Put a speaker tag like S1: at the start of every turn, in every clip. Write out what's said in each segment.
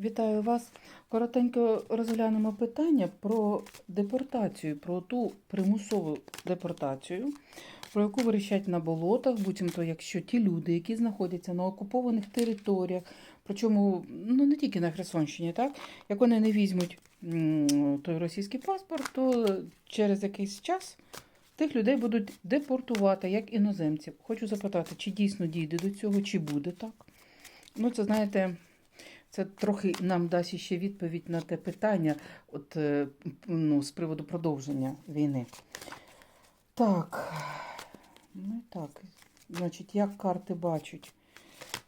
S1: Вітаю вас. Коротенько розглянемо питання про депортацію, про ту примусову депортацію, про яку вирішать на болотах, буцімто, якщо ті люди, які знаходяться на окупованих територіях, причому ну не тільки на Херсонщині, так як вони не візьмуть той російський паспорт, то через якийсь час тих людей будуть депортувати як іноземців. Хочу запитати, чи дійсно дійде до цього, чи буде так. Ну, це знаєте. Це трохи нам дасть ще відповідь на те питання, от, е, ну, з приводу продовження війни. Так, ну і так, значить, як карти бачать,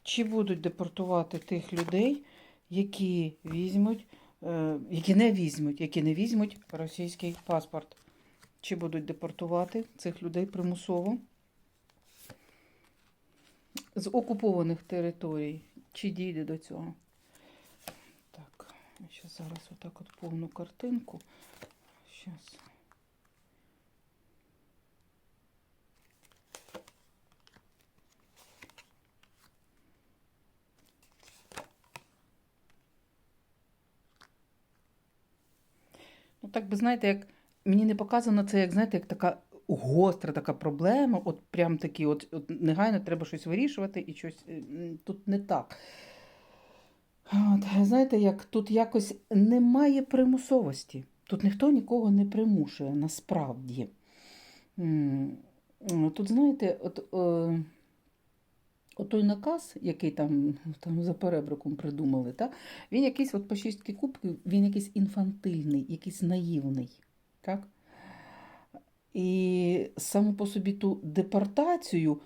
S1: чи будуть депортувати тих людей, які візьмуть, е, які не візьмуть, які не візьмуть російський паспорт. Чи будуть депортувати цих людей примусово з окупованих територій? Чи дійде до цього? Ще зараз отак от повну картинку. Щас. Ну, так би знаєте, як мені не показано це, як знаєте, як така гостра така проблема, от прям такі, от, от негайно треба щось вирішувати і щось е, тут не так. От, знаєте, як тут якось немає примусовості. Тут ніхто нікого не примушує насправді. Тут, знаєте, от, е, от той наказ, який там, там за перебриком придумали, та, він якийсь от по шістки кубків, він якийсь інфантильний, якийсь наївний. Так? І саме по собі ту депортацію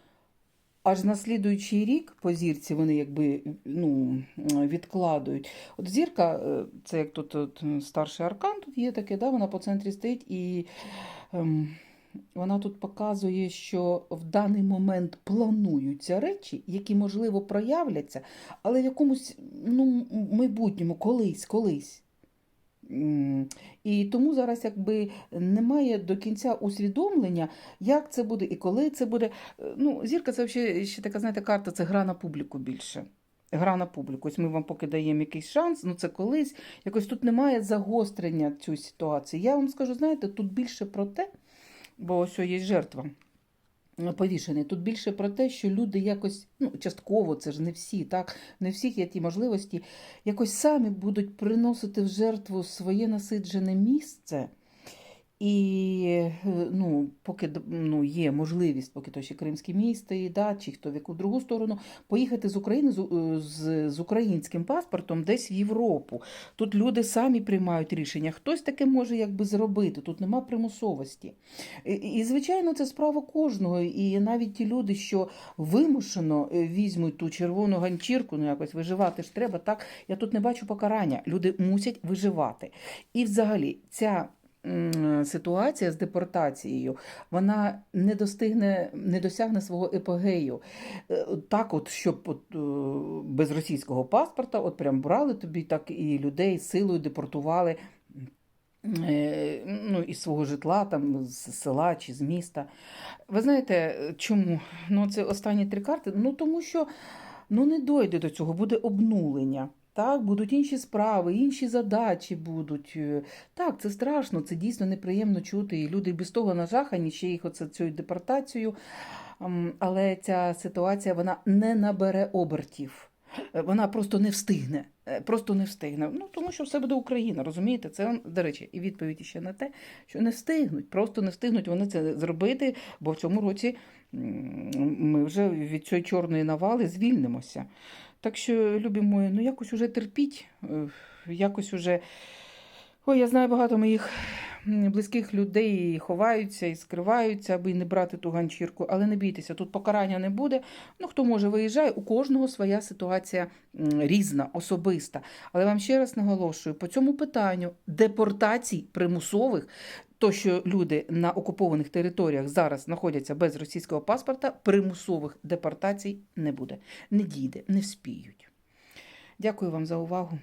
S1: аж на слідуючий рік по зірці вони якби ну, відкладують. От зірка, е, це як тут от, старший аркан, тут є таке, да, вона по центрі стоїть, і ем, вона тут показує, що в даний момент плануються речі, які, можливо, проявляться, але в якомусь ну, майбутньому, колись, колись. І тому зараз якби немає до кінця усвідомлення, як це буде і коли це буде. Е, Ну, зірка це взагалі ще така, знаєте, карта це гра на публіку більше. Гра на публіку. Ось ми вам поки даємо якийсь шанс, ну це колись. Якось тут немає загострення цієї ситуації. Я вам скажу, знаєте, тут більше про те, бо ось є жертва повішений. Тут більше про те, що люди якось, ну, частково, це ж не всі, так, не всіх є ті можливості, якось самі будуть приносити в жертву своє насиджене місце. І е, ну, поки ну, є можливість, поки то ще Кримське місто, і, да, чи хто в яку другу сторону, поїхати з України з, е, з, з українським паспортом десь в Європу. Тут люди самі приймають рішення. Хтось таке може якби зробити, тут нема примусовості. І, і, звичайно, це справа кожного. І навіть ті люди, що вимушено е, візьмуть ту червону ганчірку, ну якось виживати ж треба, так я тут не бачу покарання. Люди мусять виживати. І взагалі ця ситуація з депортацією, вона не достигне, не досягне свого епогею. Е, Так, от, щоб от, е, без російського паспорта, от прям брали тобі так і людей силою депортували. е, Ну, із свого житла, там, з села чи з міста. Ви знаєте, чому? Ну, це останні три карти. Ну, тому що ну, не дойде до цього, буде обнулення. Так, будуть інші справи, інші задачі будуть. Е, Так, це страшно, це дійсно неприємно чути. І люди без того нажахані, ще їх оце цією депортацією. Ем, Але ця ситуація вона не набере обертів. Е, Вона просто не встигне. Е, Просто не встигне. Ну, тому що все буде Україна, розумієте? Це, до речі, і відповідь ще на те, що не встигнуть. Просто не встигнуть вони це зробити, бо в цьому році ми вже від цієї чорної навали звільнимося. Так що, любі мої, ну якось уже терпіть, е, якось уже. Ой, я знаю багато моїх близьких людей ховаються і скриваються, аби не брати ту ганчірку, але не бійтеся, тут покарання не буде. Ну, хто може виїжджає, у кожного своя ситуація різна, особиста. Але вам ще раз наголошую, по цьому питанню депортацій примусових, то, що люди на окупованих територіях зараз знаходяться без російського паспорта, примусових депортацій не буде. Не дійде, не вспіють. Дякую вам за увагу.